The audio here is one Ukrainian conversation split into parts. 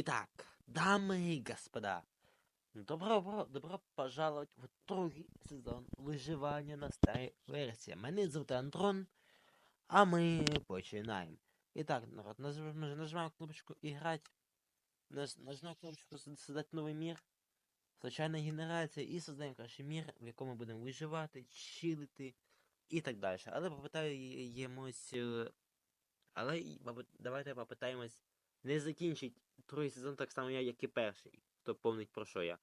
Итак, дамы и господа, добро, добро пожаловать в другий сезон виживання на старій версії. Мене звати Андрон, а ми починаємо. І так, народ, наж- наж- нажимаємо кнопочку «Играть», наж- нажимаємо кнопочку «Создать новий мір», случайна генерація і создаємо кращий мір, в якому будемо виживати, чилити і так далі. Але попитаємось. е, Але давайте попитаємось не закінчить другий сезон так само, я, як і перший. Хто помнить про що я.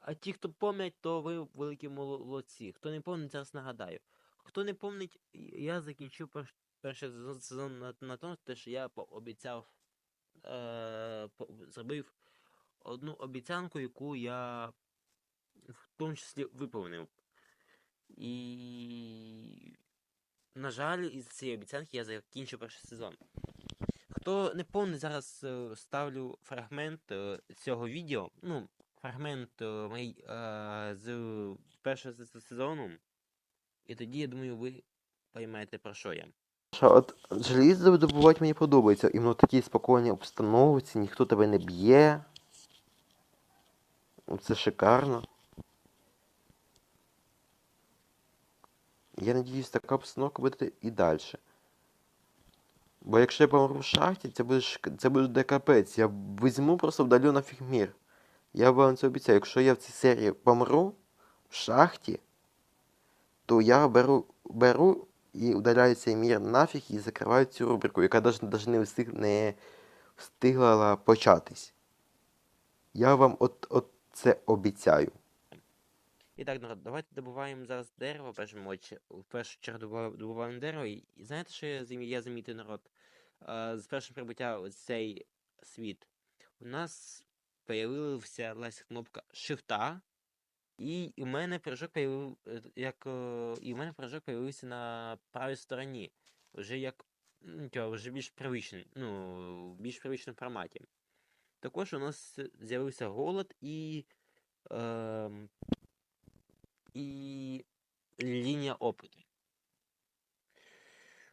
А ті, хто помнять, то ви великі молодці. Хто не помнить, зараз нагадаю. Хто не помнить, я закінчив перш, перший сезон, на, на тому, що я пообіцяв, е, по, зробив одну обіцянку, яку я в тому числі виповнив. І, на жаль, із цієї обіцянки я закінчив перший сезон. Хто не помнить, зараз е, ставлю фрагмент е, цього відео. Ну, фрагмент е, мій, е, з першого сезону. І тоді, я думаю, ви поймете про що я. От желізо добувати мені подобається. Іменно в такій спокійній обстановці, ніхто тебе не б'є. Це шикарно. Я надіюсь, така обстановка буде і далі. Бо якщо я помру в шахті, це буде, це буде капець. Я візьму просто вдалю нафіг мір. Я вам це обіцяю, якщо я в цій серії помру в шахті, то я беру, беру і удаляю цей мір нафіг і закриваю цю рубрику, яка навіть не, встиг, не встигла початись. Я вам от, от це обіцяю. І так, народ, давайте добуваємо зараз дерево, в очі- в першу чергу добуваємо дерево. І знаєте, що я, замі- я замітив, народ? Е, з першим прибуття у цей світ у нас появилася лась кнопка Shift, і у мене прыжок появив, е, як, е, і у мене прыжок появився на правій стороні. Вже як вже більш привичний, ну, в більш привичному форматі. Також у нас з'явився голод і. ем, і лінія опиту.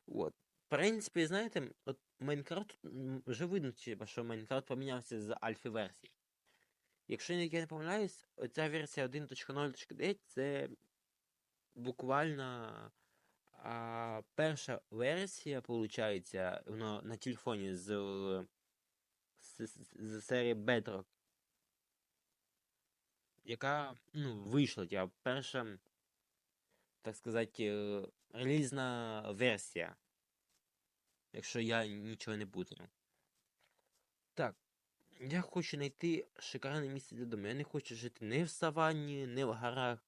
От. В принципі, знаєте, от Майнкрафт вже видно, що Майнкрафт помінявся з альфи версії. Якщо я не помиляюсь, оця версія 1.0.9 це буквально а, перша версія, виходить, на телефоні з, з, з серії Bedrock яка ну, вийшла, тя, перша, так сказати, е, релізна версія. Якщо я нічого не путаю. Так, я хочу знайти шикарне місце для дому. Я не хочу жити не в саванні, не в горах.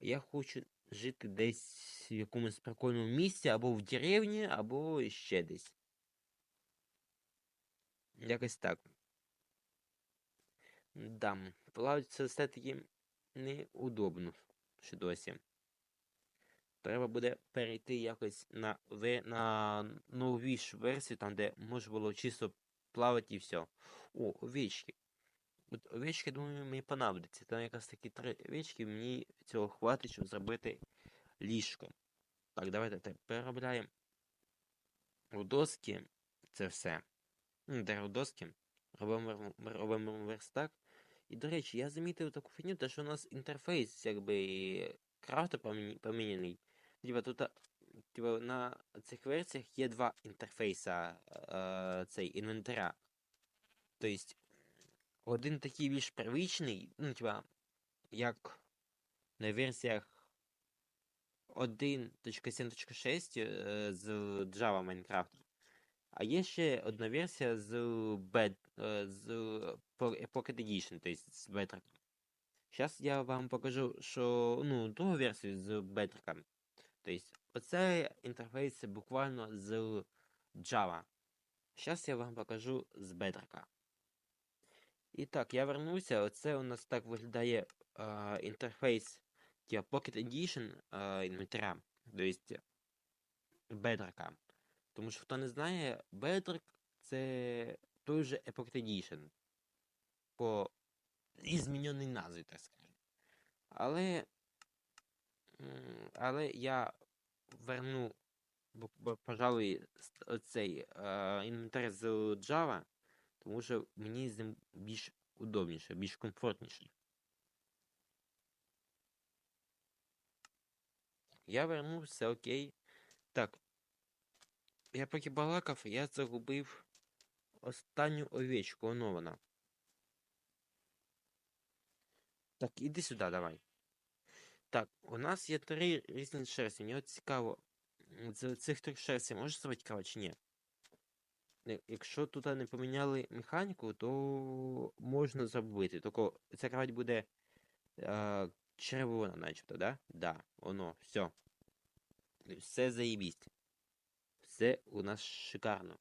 Я хочу жити десь в якомусь прикольному місці, або в деревні, або ще десь. Якось так. Да, плавати це все-таки неудобно ще досі. Треба буде перейти якось на, ве- на новішу версію, там де можна було чисто плавати і все. О, овечки. От овечки, думаю, мені понадобиться. Там якраз такі три овечки, мені цього хватить, щоб зробити ліжко. Так, давайте тепер переробляємо доски це все. Де доски. Робимо, робимо верстак. І, до речі, я замітив таку фігню, те, що у нас інтерфейс, якби крафту помі- поміняний. Типа тут а, типа, на цих версіях є два інтерфейса е, цей інвентаря. Тобто, один такий більш привичний, ну, типа, як на версіях 1.7.6 е, з Java Minecraft. А є ще одна версія з Bed, е, з Po- Pocket тобто з Bedrock. Зараз я вам покажу, що ну, другу версію з Bedrock. Тобто, оцей інтерфейс буквально з Java. Зараз я вам покажу з Bedrock. І так, я вернуся. Оце у нас так виглядає е, інтерфейс типа Pocket Edition е, інвентаря. Тобто Bedrock. Тому що хто не знає, Bedrock це той же Epoch Edition. По і зміненій назві, так скажемо. Але. Але я верну пожалуй, оцей е, інвентар з Java, тому що мені з ним більш удобніше, більш комфортніше. Я вернувся, окей. Так. Я поки балакав, я загубив останню овечку, воно вона. Так, іди сюди, давай. Так, у нас є три різні шерсті. Мені от цікаво, з цих трьох шерстей може ставити крава чи ні? Е, Якщо тут не поміняли механіку, то можна зробити. Тільки ця кровать буде е, червона, начебто, да? Да, воно, все. Все заєбість. Все у нас шикарно.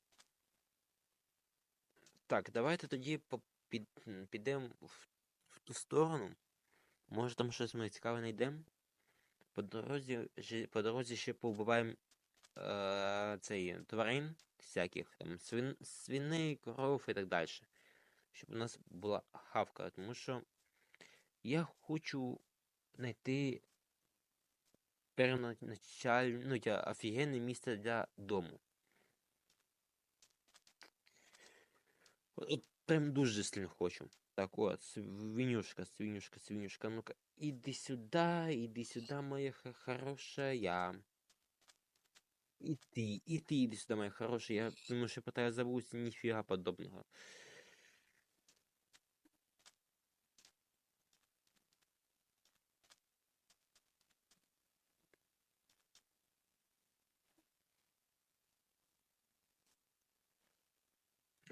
Так, давайте тоді під, підемо в, в ту сторону. Може там щось ми цікаве знайдемо. По дорозі, по дорозі ще побуваємо е, цей тварин всяких, там свин, свиней, коров і так далі. Щоб у нас була хавка. Тому що я хочу знайти первоначальне, ну, офігенне місце для дому. От прям дуже сильно хочу. Так от, свинюшка, свинюшка, свинюшка. Ну-ка, іди сюди, іди сюди, моя хорошая. І ти, і ти іди сюди, моя хорошая. Я думаю, що тебе забув, ніфіга подобного.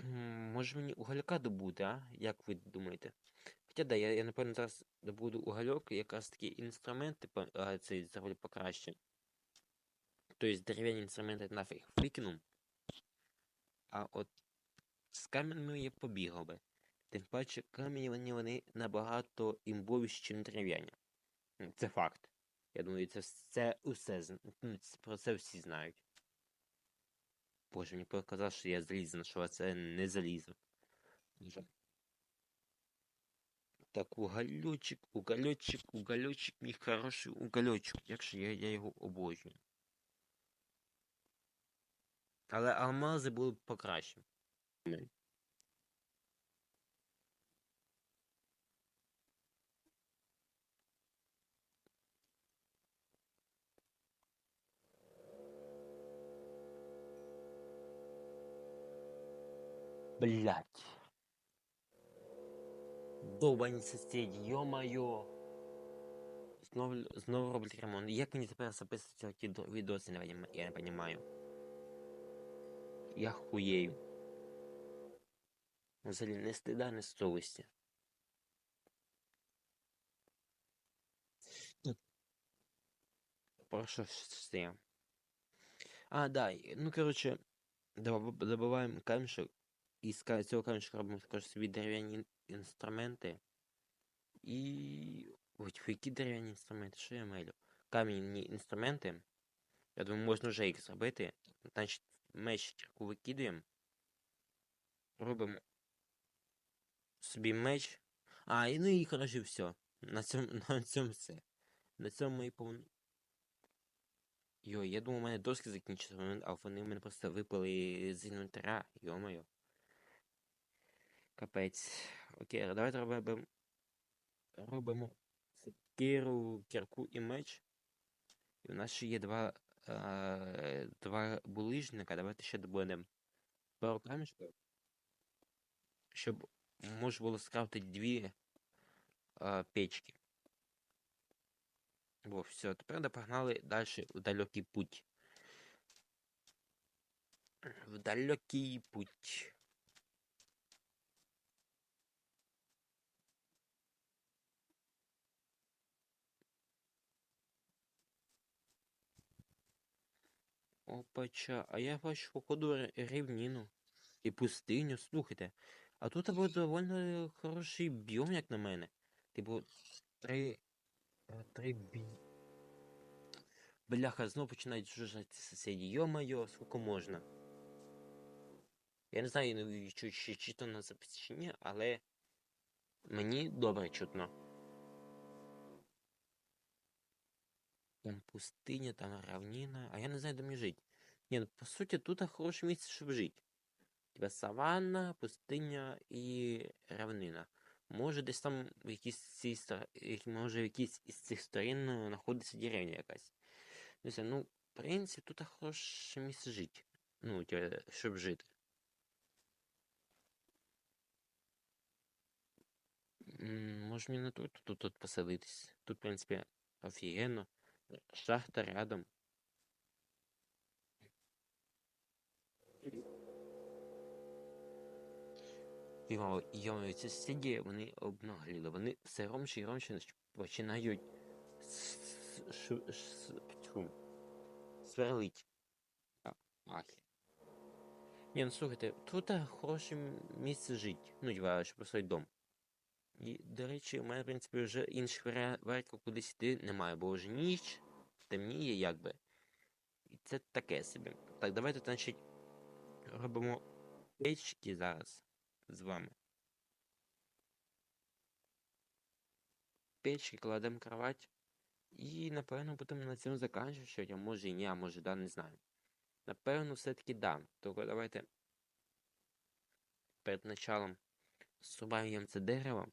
Може мені уголька добути, а? Як ви думаєте? Хоча да, я, я напевно зараз добуду угольок, якраз такі інструменти а, цей зроблю покраще. Тобто дерев'яні інструменти нафіг викину. А от з каменними я побігав би. Тим паче камені вони, вони набагато імбовіші, ніж дерев'яні. Це факт. Я думаю, це все усе це- про це всі знають. Боже, мені показав, що я залізно, що це не залізо. Так, угольочек, угольочек, угольочек, мій хороший угольочок. Як же я, я його обожнюю. Але алмази були б Блять. Довбані сусіді, йо-моє. Знову, знову роблять ремонт. Як мені тепер записувати ті до- відоси, я не пон- я не розумію. Я хуєю. Взагалі не стида, не совісті. Ну, Про що все? А, да, і- ну коротше, доб- добуваємо камішок. І з цього камішка робимо також собі дерев'яні інструменти. І. Ой, які дерев'яні інструменти? Що я мелю? Кам'яні інструменти. Я думаю, можна вже їх зробити. Значить, меч кірку викидуємо. Робимо собі меч. А, і ну і коротше все. На цьому, на цьому все. На цьому ми і повн... Йо, я думав, у мене доски закінчилися, а вони в мене просто випали з інвентаря. Йо-моє. Капець. Окей, давайте робимо. Робимо секиру, кірку і меч. І у нас ще є два, е, два булижника. Давайте ще добудемо пару камішків. Щоб можна було скрафтити дві е, печки. Во, все, тепер погнали далі в далекий путь. В далекий путь. Опача, а я бачу, походу, р- рівнину і пустиню. Слухайте, а тут буде доволі хороший біом, як на мене. Типу, три. е, Три бі. Бляха, знов починають жужжати сусіді. Йо-моє, скільки можна. Я не знаю, чи, то на записі чи ні, але мені добре чутно. Там пустиня, там равнина, а я не знаю, де мені жити. Ні, ну по суті, тут хороше місце, щоб жити. Тебе саванна, пустиня і равнина. Може, десь там в якійсь може в якійсь із цих сторін ну, знаходиться деревня якась. Не ну, в принципі, тут хороше місце жити. Ну, щоб жити. Може мені не тут, тут, тут поселитись. Тут, в принципі, офігенно. Шахта рядом. Йо, йо, ці сусіді, вони обнагліли. Вони все ромче і ромче нач- починають сверлить. Ні, ну слухайте, тут хороше місце жити. Ну, типа, построїти дом. І, до речі, у мене, в принципі, вже інших варіа- варіантів кудись йти немає, бо вже ніч, темніє якби. І це таке собі. Так, давайте, значить, робимо печки зараз з вами. Печки кладемо кровать. І, напевно, будемо на цьому закінчувати, а може і ні, а може да, не знаю. Напевно, все-таки да. Тільки давайте перед началом зрубаємо це дерево.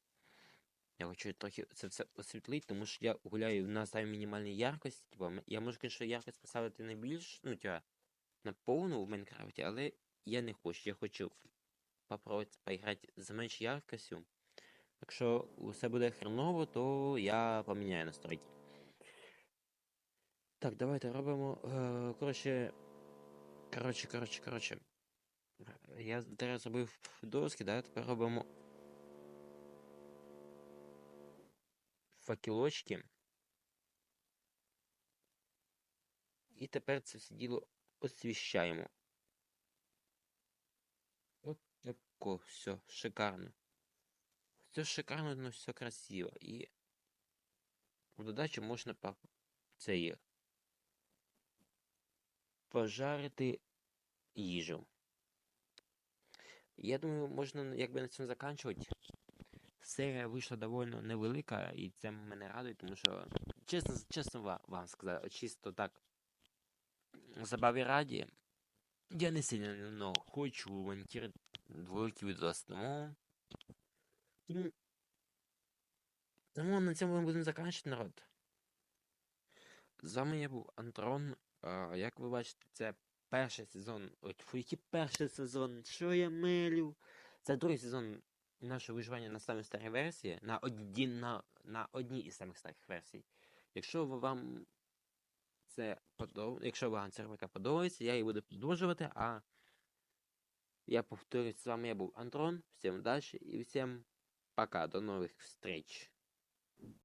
Я хочу трохи це все освітлити, тому що я гуляю на самій мінімальній яркості. Типа, м- я можу, звісно, яркость поставити не більш, ну, типа, на повну в Майнкрафті, але я не хочу. Я хочу попробувати поіграти з менш яркостю. Якщо усе буде хреново, то я поміняю настройки. Так, давайте робимо. Е, коротше. Коротше, коротше, коротше. Я зараз зробив доски, да? Тепер робимо факелочки. І тепер це все діло освіщаємо. От тако, все, шикарно. Все шикарно, но все красиво. І в додачу можна цей пожарити їжу. Я думаю, можна якби на цьому закінчувати. Серія вийшла доволі невелика, і це мене радує, тому що, чесно, чесно вам сказати, чисто так забаві раді, я не сильно ну, хочу монтувати двойки відос, тому... тому... Тому на цьому ми будемо закінчувати, народ. З вами я був Антрон. А, як ви бачите, це перший сезон. Ой, фу, який перший сезон? Що я милю? Це другий сезон нашого виживання на самій старій версії, на одній, на, на одній із самих старих версій. Якщо вам це подобається, якщо вам ця рубрика подобається, я її буду продовжувати, а я повторюсь, з вами я був Антрон. Всім удачі і всім пока, до нових встреч.